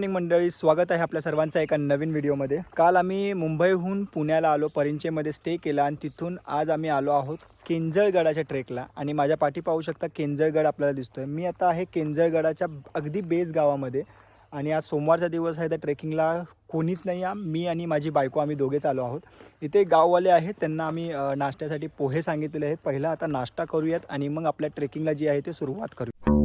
Morning मंडळी स्वागत आहे आपल्या सर्वांचा एका नवीन व्हिडिओमध्ये. काल आम्ही मुंबईहून पुण्याला आलो परिंचेमध्ये स्टे केला आणि तिथून आज आम्ही आलो आहोत केंजळगडाच्या ट्रेकला. आणि माझ्या पाठी पाहू शकता केंजळगड आपल्याला दिसतोय. मी आता आहे केंजळगडाच्या अगदी बेस गावामध्ये. आणि आज सोमवारचा दिवस आहे त्या ट्रेकिंगला कोणीच नाही आहे. मी आणि माझी बायको आम्ही दोघेच आलो आहोत. इथे गाववाले आहेत त्यांना आम्ही नाश्त्यासाठी पोहे सांगितलेले आहेत. पहिला आता नाश्ता करूयात आणि मग आपल्या ट्रेकिंगला जी आहे ते सुरुवात करूया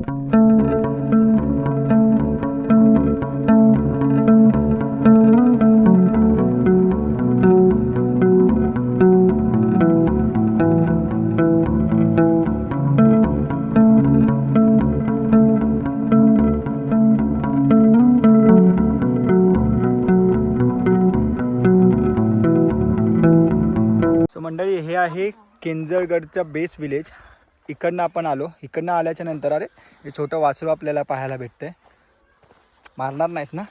मंडळी हे आहे केंजळगडचा बेस विलेज. इकडनं आपण आलो. इकडनं आल्याच्यानंतर अरे हे छोटं वासरू आपल्याला पाहायला भेटतंय. मारणार नाहीस ना?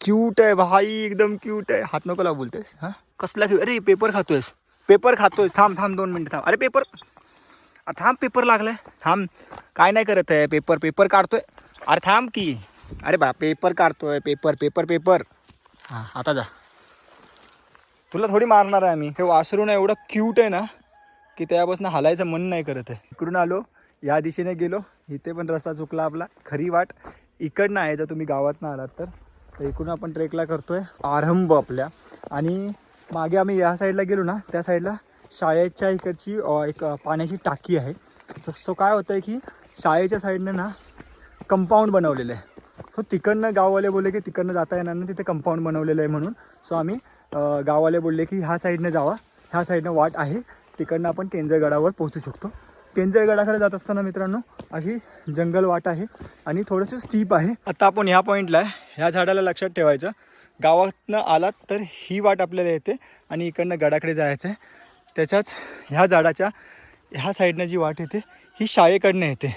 क्यूट आहे भाई एकदम क्यूट आहे. हात नको लावू बोलतेस हां? कसला क्यू अरे पेपर खातोयस. पेपर खातोयस. थांब थांब दोन मिनटं थांब. अरे पेपर अरे थांब पेपर लागलाय. थांब. काय नाही करत आहे. पेपर पेपर काढतोय. अरे थांब की. अरे बा पेपर काढतोय. पेपर पेपर पेपर हां आता जा. तुला थोडी मारणार आहे आम्ही. हे वासरू ना एवढं क्यूट आहे ना की त्यापासून हालायचं मन नाही करत आहे. इकडून आलो या दिशेने गेलो इथे पण रस्ता चुकला आपला. खरी वाट इकडनं आहे जर तुम्ही गावातनं आलात तर. इकडून आपण ट्रेकला करतोय आरंभ आपल्या. आणि मागे आम्ही या साईडला गेलो ना त्या साईडला शाळेच्या इकडची एक पाण्याची टाकी आहे. सो काय होतं आहे की शाळेच्या साईडनं ना कंपाऊंड बनवलेलं आहे. सो तिकडनं गाववाले बोलले की तिकडनं जाता येणार नाही तिथे कंपाऊंड बनवलेलं आहे म्हणून. सो आम्ही गाववाले बोलले की ह्या साईडनं जावा. ह्या साईडनं वाट आहे. तिकडनं आपण केंजळगडावर पोहोचू शकतो. केंजळगडाकडे जात असताना मित्रांनो अशी जंगल वाट आहे आणि थोडंसं स्टीप आहे. आता आपण ह्या पॉईंटला आहे ह्या झाडाला लक्षात ठेवायचं. गावातनं आलात तर ही वाट आपल्याला येते आणि इकडनं गडाकडे जायचं आहे त्याच्याच ह्या झाडाच्या ह्या साईडनं जी वाट येते ही शाळेकडनं येते.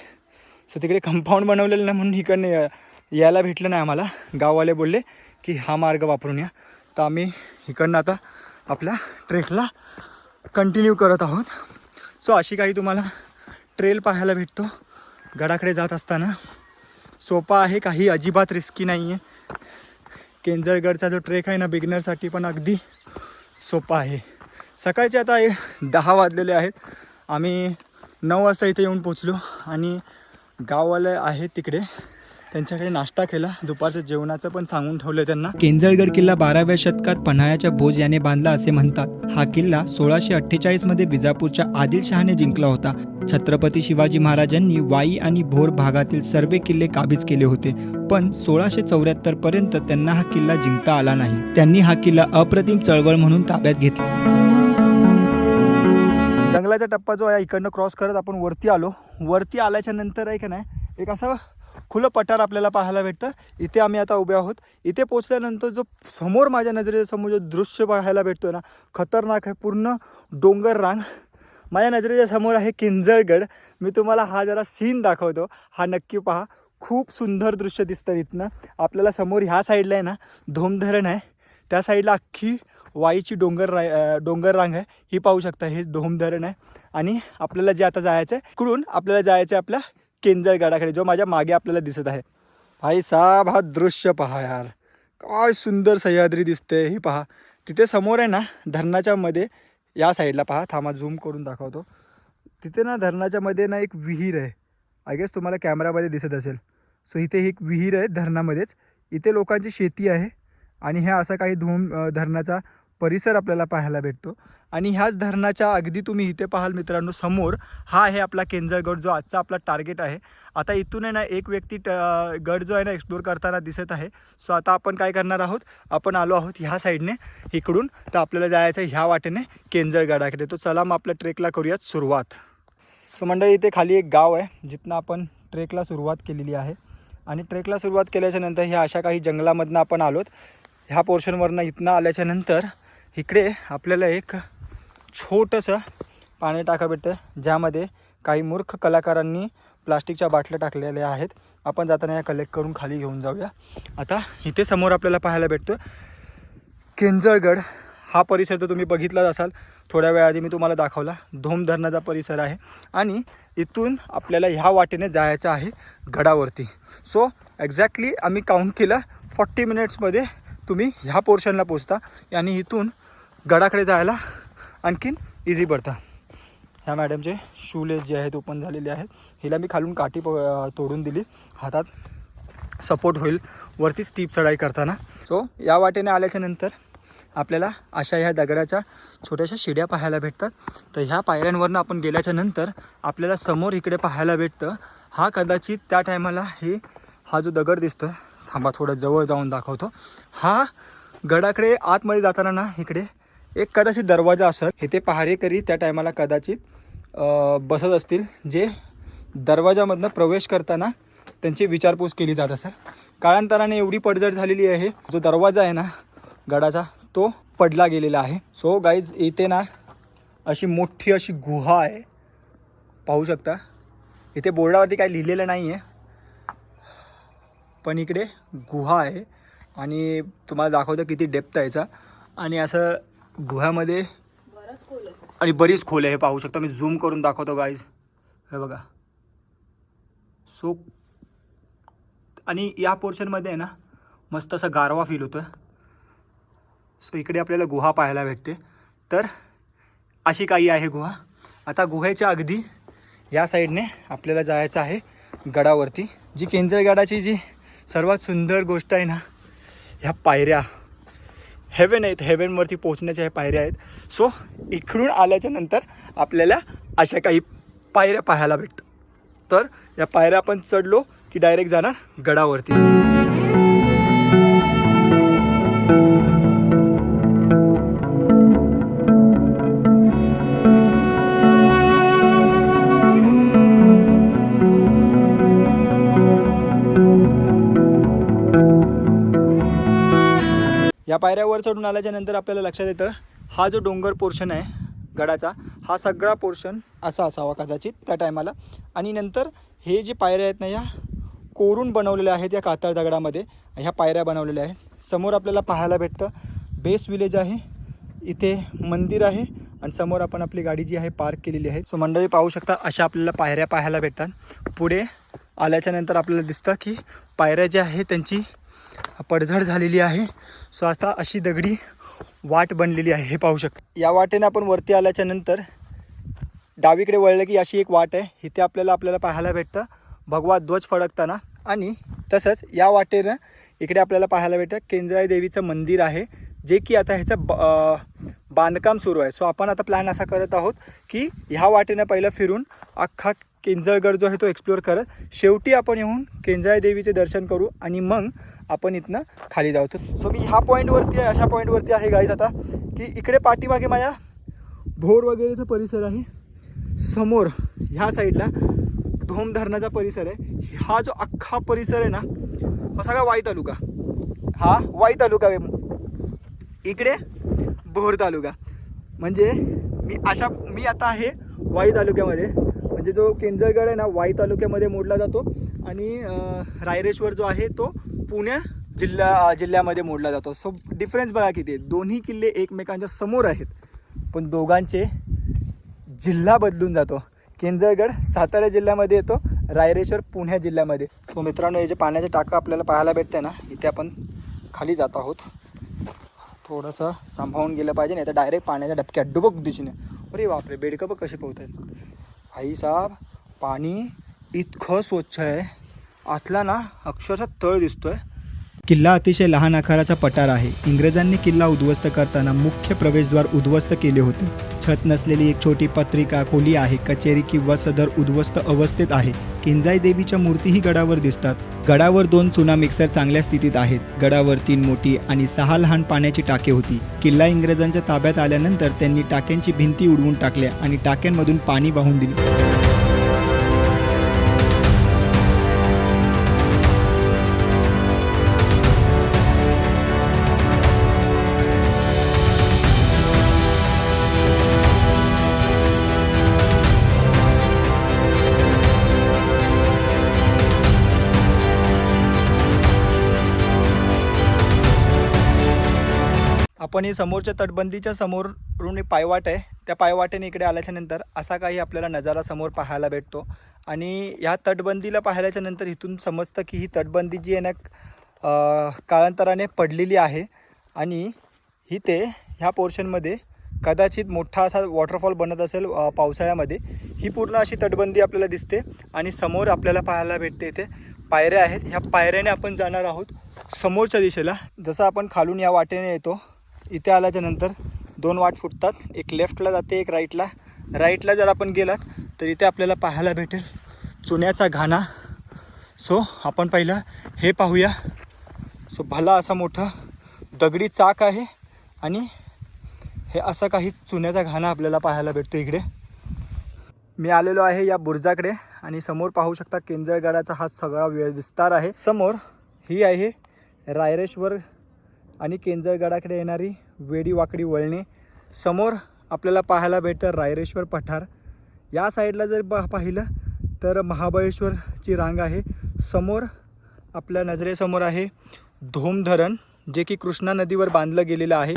सो तिकडे कंपाऊंड बनवलेलं नाही म्हणून इकडनं या- यायला भेटलं नाही आम्हाला. गाववाले बोलले की हा मार्ग वापरून या. तर आम्ही इकडनं आता आपल्या ट्रेकला कंटिन्यू करत आहोत. सो अशी काही तुम्हाला ट्रेल पाहायला भेटतो. गडाकडे जात असताना. सोपा आहे काही अजिबात रिस्की नाही आहे केंजरगडचा जो ट्रेक आहे ना बिगनरसाठी पण अगदी सोपा आहे. सकाळचे आता हे दहा वाजलेले आहेत. आम्ही नऊ वाजता इथे येऊन पोचलो आणि गाववाले आहेत तिकडे. त्यांच्याकडे नाश्ता केला. दुपारचं जेवणाचं पण सांगून ठेवलं त्यांना. केंजळगड किल्ला बाराव्या शतकात पन्हाळ्याच्या भोज याने बांधला असे म्हणतात. हा किल्ला सोळाशे अठ्ठेचाळीसमध्ये विजापूरच्या आदिलशहाने जिंकला होता. छत्रपती शिवाजी महाराजांनी वाई आणि भोर भागातील सर्व किल्ले काबीज केले होते. पण सोळाशे चौऱ्याहत्तर पर्यंत त्यांना हा किल्ला जिंकता आला नाही. त्यांनी हा किल्ला अप्रतिम चळवळ म्हणून ताब्यात घेतला. जंगलाचा टप्पा जो आहे इकडनं क्रॉस करत आपण वरती आलो. वरती आल्याच्यानंतर आहे का नाही एक असं खुलं पठार आपल्याला पाहायला भेटतं. इथे आम्ही आता उभे आहोत. इथे पोचल्यानंतर जो समोर माझ्या नजरेसमोर जो दृश्य पाहायला भेटतो ना खतरनाक आहे. पूर्ण डोंगर रांग. माझ्या नजरेच्या समोर आहे किंजळगड. मी तुम्हाला हा जरा सीन दाखवतो. हा नक्की पहा. खूप सुंदर दृश्य दिसतं इथनं. आपल्याला समोर ह्या साईडला आहे ना धोमधरण आहे. त्या साईडला अख्खी वाईची डोंगर रा डोंगर रांग आहे. ही पाहू शकता हे धोमधरण आहे. आणि आपल्याला जे आता जायचं आहे इकडून आपल्याला जायचं आहे आपल्या केंजळगडाकडे जो माझ्या मागे आपल्याला दिसत आहे. भाई साहेब हा दृश्य पहा यार. काय सुंदर सह्याद्री दिसते ही पहा. तिथे समोर आहे ना धरणाच्या मध्ये या साईडला पहा. थांबा झूम करून दाखवतो. तिथे ना धरणाच्या मध्ये ना एक विहीर आहे. आय गेस तुम्हाला कॅमेरामध्ये दिसत असेल. सो इथे एक विहीर आहे धरणामध्येच. इथे लोकांची शेती आहे. आणि ह्या असा काही धूम धरणाचा परिसर आपल्याला पाहायला भेटतो. आणि ह्याच धरणाच्या अगदी तुम्ही इथे पाहाल मित्रांनो समोर हा आहे आपला केंजळगड जो आजचा आपला टार्गेट आहे. आता इथून आहे ना एक व्यक्ती ट गड जो आहे ना एक्सप्लोर करताना दिसत आहे. सो आता आपण काय करणार आहोत? आपण आलो आहोत ह्या साईडने इकडून. तर आपल्याला जायचं आहे ह्या वाटेने केंजळगडाकडे तो चला मग आपल्या ट्रेकला करूयात सुरुवात. सो मंडळी इथे खाली एक गाव आहे जिथनं आपण ट्रेकला सुरुवात केलेली आहे. आणि ट्रेकला सुरुवात केल्याच्यानंतर ह्या अशा काही जंगलामधनं आपण आलोत. ह्या पोर्शनवरनं इथनं आल्याच्यानंतर इकडे आपल्याला एक छोटंसं पाणी टाका भेटतं ज्यामध्ये काही मूर्ख कलाकारांनी प्लास्टिकच्या बाटल्या टाकलेल्या आहेत. आपण जाताना या कलेक्ट करून खाली घेऊन जाऊया. आता इथे समोर आपल्याला पाहायला भेटतो केंजळगड. हा परिसर तर तुम्ही बघितलाच असाल. थोड्या वेळाआधी मी तुम्हाला दाखवला. धोम धरणाचा परिसर आहे. आणि इथून आपल्याला ह्या वाटेने जायचं आहे गडावरती. सो एक्झॅक्टली आम्ही काउंट केलं फॉर्टी मिनिट्समध्ये तुम्ही ह्या पोर्शनला पोचता आणि इथून गडाकडे जायला आणखीन इझी पडतं. ह्या मॅडमचे शूलेस जे आहेत ओपन झालेले आहेत. हिला मी खालून काठी प तोडून दिली. हातात सपोर्ट होईल. वरती स्टीप चढाई करताना. सो या वाटेने आल्याच्यानंतर आपल्याला अशा ह्या दगडाच्या छोट्याशा शिड्या पाहायला भेटतात. तर ह्या पायऱ्यांवरनं आपण गेल्याच्यानंतर आपल्याला समोर इकडे पाहायला भेटतं. हा कदाचित त्या टायमाला हे हा जो दगड दिसतो थांबा थोडं जवळ जाऊन दाखवतो. हा गडाकडे आतमध्ये जाताना ना इकडे एक कदाचित दरवाजा असेल. हे ते पहारेकरी त्या टायमाला कदाचित बसत असतील जे दरवाजामधनं प्रवेश करताना त्यांची विचारपूस केली जात असेल. काळांतराने एवढी पडझड झालेली आहे. जो दरवाजा आहे ना गडाचा तो पडला गेलेला आहे. सो गाईज इथे ना अशी मोठी अशी गुहा आहे. पाहू शकता. इथे बोर्डावरती काही लिहिलेलं नाही आहे पण इकडे गुहा आहे. आणि तुम्हाला दाखवतं किती डेप्थ आहे याचा. आणि असं गुह्यामध्ये आणि बरीच खोल आहे हे पाहू शकता. मी झूम करून दाखवतो गाईज हे बघा. सो आणि या पोर्शनमध्ये आहे ना मस्त असा गारवा फील होतो सो इकडे आपल्याला गुहा पाहायला भेटते. तर अशी काही आहे गुहा. आता गुहेच्या अगदी या साईडने आपल्याला जायचं आहे गडावरती. जी केंजळगडाची जी सर्वात सुंदर गोष्ट आहे ना ह्या पायऱ्या. हेवन आहेत हेवनवरती पोहोचण्याच्या ह्या पायऱ्या आहेत. सो इकडून आल्याच्यानंतर आपल्याला अशा काही पायऱ्या पाहायला भेटतात. तर या पायऱ्या आपण चढलो की डायरेक्ट जाणार गडावरती. या पायऱ्यावर चढून आल्याच्यानंतर आपल्याला लक्षात येतं हा जो डोंगर पोर्शन आहे गडाचा हा सगळा पोर्शन असा असावा कदाचित त्या टायमाला आणि नंतर हे जे पायऱ्या आहेत ना या कोरून बनवलेल्या आहेत या कातळ दगडामध्ये ह्या पायऱ्या बनवलेल्या आहेत. समोर आपल्याला पाहायला भेटतं बेस विलेज आहे इथे मंदिर आहे आणि समोर आपण आपली गाडी जी आहे पार्क केलेली आहे. सो मंडळी पाहू शकता अशा आपल्याला पायऱ्या पाहायला भेटतात. पुढे आल्याच्यानंतर आपल्याला दिसतं की पायऱ्या ज्या आहेत त्यांची पडझड झालेली आहे. सो आता अशी दगडी वाट बनलेली आहे हे पाहू शकता. या वाटेने आपण वरती आल्याच्यानंतर डावीकडे वळलं की अशी एक वाट आहे. इथे आपल्याला आपल्याला पाहायला भेटतं. भगवा ध्वज फडकताना आणि तसंच या वाटेनं इकडे आपल्याला पाहायला भेटतं केंद्राई देवीचं मंदिर आहे जे की आता ह्याचं ब बांधकाम सुरू आहे. सो आपण आता प्लॅन असा करत आहोत की ह्या वाटेनं पहिलं फिरून अख्खा केंजळगड जो आहे तो एक्सप्लोअर करत शेवटी आपण येऊन केंजळाई देवीचे दर्शन करू आणि मग आपण इथनं खाली जाऊ. सो मी ह्या पॉईंटवरती आहे अशा पॉईंटवरती आहे गाईज आता की इकडे पाठीमागे माझ्या भोर वगैरेचा परिसर आहे. समोर ह्या साईडला धोम धरणाचा परिसर आहे. हा जो अख्खा परिसर आहे ना हा सगळा वाई तालुका? हा वाई तालुका आहे. इकडे भोर तालुका. म्हणजे मी अशा मी आता आहे वाई तालुक्यामध्ये. म्हणजे जो केंजळगड आहे ना वाई तालुक्यामध्ये मोडला जातो. आणि रायरेश्वर जो आहे तो पुणे जिल्हा जिल्ह्यामध्ये मोडला जातो. सो डिफरन्स बघा किती दोन्ही किल्ले एकमेकांच्या समोर आहेत. पण दोघांचे जिल्हा बदलून जातो. केंजळगड सातारा जिल्ह्यामध्ये येतो. रायरेश्वर पुणे जिल्ह्यामध्ये. तो मित्रांनो हे जे पाण्याचे टाकं आपल्याला पाहायला भेटते ना इथे आपण खाली जात आहोत. थोडंसं सांभाळून गेलं पाहिजे नाही तर डायरेक्ट पाण्याच्या डबक्यात डुबक दिशेने. अरे बापरे बेडकं कसे पोहत आहेत भाई साहेब पाणी इतकं स्वच्छ आहे. आतला ना अक्षरशः तळ दिसतोय. किल्ला अतिशय लहान आकाराचा पठार आहे. इंग्रजांनी किल्ला उद्ध्वस्त करताना मुख्य प्रवेशद्वार उद्ध्वस्त केले होते. छत नसलेली एक छोटी पत्रिका खोली आहे कचेरी किंवा सदर उद्ध्वस्त अवस्थेत आहे. किंजाई देवीच्या मूर्तीही गडावर दिसतात. गडावर दोन चुना मिक्सर चांगल्या स्थितीत आहेत. गडावर तीन मोठी आणि सहा लहान पाण्याची टाके होती. किल्ला इंग्रजांच्या ताब्यात आल्यानंतर त्यांनी टाक्यांची भिंती उडवून टाकल्या आणि टाक्यांमधून पाणी वाहून दिले. आपण ही समोरच्या तटबंदीच्या समोरून एक पायवाट आहे. त्या पायवाटेने इकडे आल्याच्यानंतर असा काही आपल्याला नजारा समोर पाहायला भेटतो. आणि ह्या तटबंदीला पाहिल्याच्या नंतर इथून समजतं की ही तटबंदी जी आहे ना काळांतराने पडलेली आहे. आणि इथे ह्या पोर्शनमध्ये कदाचित मोठा असा वॉटरफॉल बनत असेल पावसाळ्यामध्ये. ही पूर्ण अशी तटबंदी आपल्याला दिसते. आणि समोर आपल्याला पाहायला भेटते इथे पायऱ्या आहेत. ह्या पायऱ्याने आपण जाणार आहोत समोरच्या दिशेला. जसं आपण खालून या वाटेने येतो इथे आल्याच्यानंतर दोन वाट फुटतात. एक लेफ्टला जाते एक राईटला राईटला जर आपण गेलात तर इथे आपल्याला पाहायला भेटेल चुन्याचा घाणा. सो आपण पहिलं हे पाहूया. सो भला असा मोठा दगडी चाक आहे आणि हे असं काही चुन्याचा घाणा आपल्याला पाहायला भेटतो इकडे. मी आलेलो आहे या बुर्जाकडे आणि समोर पाहू शकता केंजळगडाचा हा सगळा विस्तार आहे. समोर ही आहे रायरेश्वर आणि केंजळगडाकडे येणारी वेडी वाकडी वळणे. समोर आपल्याला पाहायला भेटतं रायरेश्वर पठार. या साईडला जर ब पाहिलं तर महाबळेश्वरची रांग आहे. समोर आपल्या नजरेसमोर आहे धोम धरण जे की कृष्णा नदीवर बांधलं गेलेलं आहे.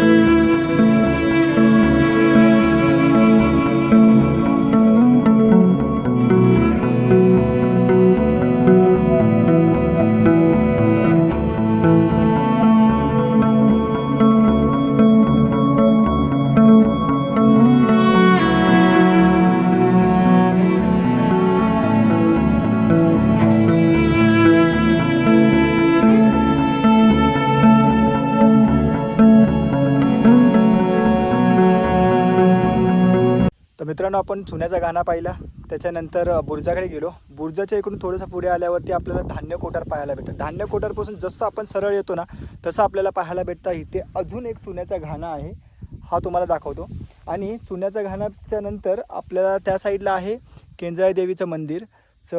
मित्रांनो आपण चुन्याचा गाणा पाहिला. त्याच्यानंतर बुर्जाकडे गेलो. बुर्जाच्या इकडून थोडंसं पुढे आल्यावरती आपल्याला धान्य कोठार पाहायला भेटतं. धान्य कोठारपासून जसं आपण सरळ येतो ना तसं आपल्याला पाहायला भेटतं. इथे अजून एक चुन्याचा घाणा आहे. हा तुम्हाला दाखवतो. आणि चुन्याचा घाणाच्या नंतर आपल्याला त्या साईडला आहे केंजाळी देवीचं मंदिर. स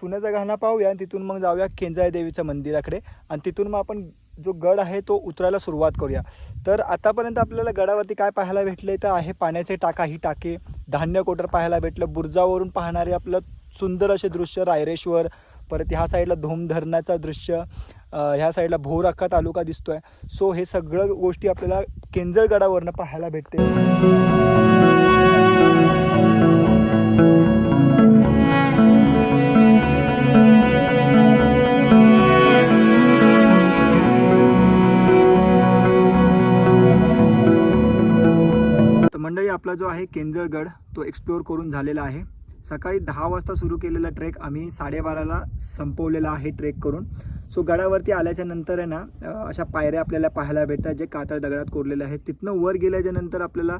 चुन्याचा घाणा पाहूया आणि तिथून मग जाऊया केंजाळी देवीचं मंदिराकडे. आणि तिथून मग आपण जो गड आहे तो उतरायला सुरुवात करूया. तर आतापर्यंत आपल्याला गडावरती काय पाहायला भेटले तर आहे पाण्याचे टाका. ही टाके धान्य कोटर पाहायला भेटलं. बुर्जावरून पाहणारे आपलं सुंदर असे दृश्य रायरेश्वर परत ह्या साईडला धोम धरणाचं दृश्य ह्या साईडला भोर अख्खा तालुका दिसतोय. सो हे सगळं गोष्टी आपल्याला केंजळगडावरनं पाहायला भेटते मंडळी आपला जो आहे केंजळगड तो एक्सप्लोअर करून झालेला आहे. सकाळी दहा वाजता सुरू केलेला ट्रेक आम्ही साडेबाराला संपवलेला आहे ट्रेक करून. सो गडावरती आल्याच्यानंतर आहे ना अशा पायऱ्या आपल्याला पाहायला भेटतात जे कातळ दगडात कोरलेले आहेत. तिथनं वर गेल्याच्यानंतर आपल्याला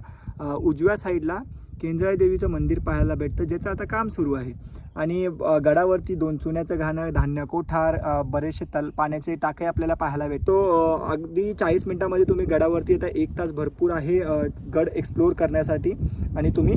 उजव्या साईडला केंजळी देवीचं मंदिर पाहायला भेटतं ज्याचं आता काम सुरू आहे. आणि गडावरती दोन चुन्याचं घाणं धान्य कोठार बरेचसे तल पाण्याचे टाके आपल्याला पाहायला भेटतो अगदी चाळीस मिनटामध्ये तुम्ही गडावरती आता एक तास भरपूर आहे गड एक्सप्लोअर करण्यासाठी. आणि तुम्ही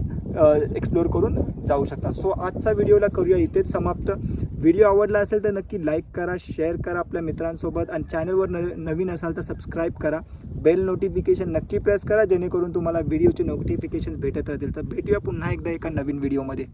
एक्सप्लोअर करून जाऊ शकता. सो आजचा व्हिडिओला करूया. इथेच समाप्त. व्हिडिओ आवडला असेल तर नक्की लाईक करा शेअर करा आपल्या मित्रांसोबत आणि चॅनलवर न नवीन असाल तर सबस्क्राईब करा. बेल नोटिफिकेशन नक्की प्रेस करा जेणेकरून तुम्हाला व्हिडिओचे नोटिफिकेशन भेटत राहतील. तर भेटूया पुन्हा एकदा एका नवीन व्हिडिओमध्ये